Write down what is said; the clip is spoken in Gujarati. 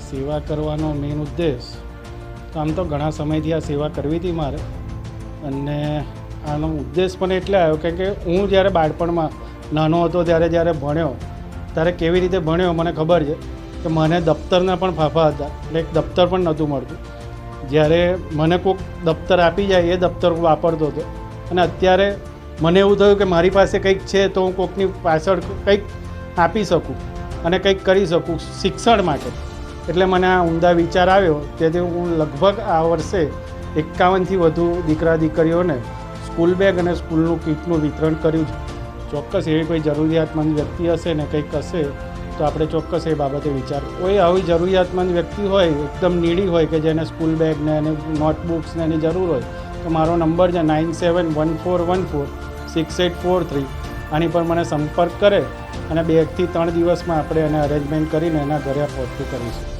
સેવા કરવાનો મેઇન ઉદ્દેશ, આમ તો ઘણા સમયથી આ સેવા કરવી હતી મારે. અને આનો ઉદ્દેશ પણ એટલે આવ્યો કેમ કે હું જ્યારે બાળપણમાં નાનો હતો, ત્યારે જ્યારે ભણ્યો, ત્યારે કેવી રીતે ભણ્યો મને ખબર છે કે મને દફતરના પણ ફાફા હતા, એટલે એક દફતર પણ નહોતું મળતું. જ્યારે મને કોઈક દફતર આપી જાય, એ દફતર હું વાપરતો હતો. અને અત્યારે મને એવું થયું કે મારી પાસે કંઈક છે, તો હું કોઈકની પાછળ કંઈક આપી શકું અને કંઈક કરી શકું શિક્ષણ માટે. એટલે મને આ ઉમદા વિચાર આવ્યો. તેથી હું લગભગ આ વર્ષે એકાવનથી વધુ દીકરા દીકરીઓને સ્કૂલ બેગ અને સ્કૂલનું કીટનું વિતરણ કર્યું છે. ચોક્કસ એવી કોઈ જરૂરિયાતમંદ વ્યક્તિ હશે ને કંઈક હશે, તો આપણે ચોક્કસ એ બાબતે વિચાર. કોઈ આવી જરૂરિયાતમંદ વ્યક્તિ હોય, એકદમ નીડી હોય કે જેને સ્કૂલ બેગને અને નોટબુક્સને એની જરૂર હોય, તો મારો નંબર છે nine seven one four one four six eight four three. આની પર મને સંપર્ક કરે અને બેથી ત્રણ દિવસમાં આપણે એને અરેન્જમેન્ટ કરીને એના ઘરે પહોંચતું કરીશું.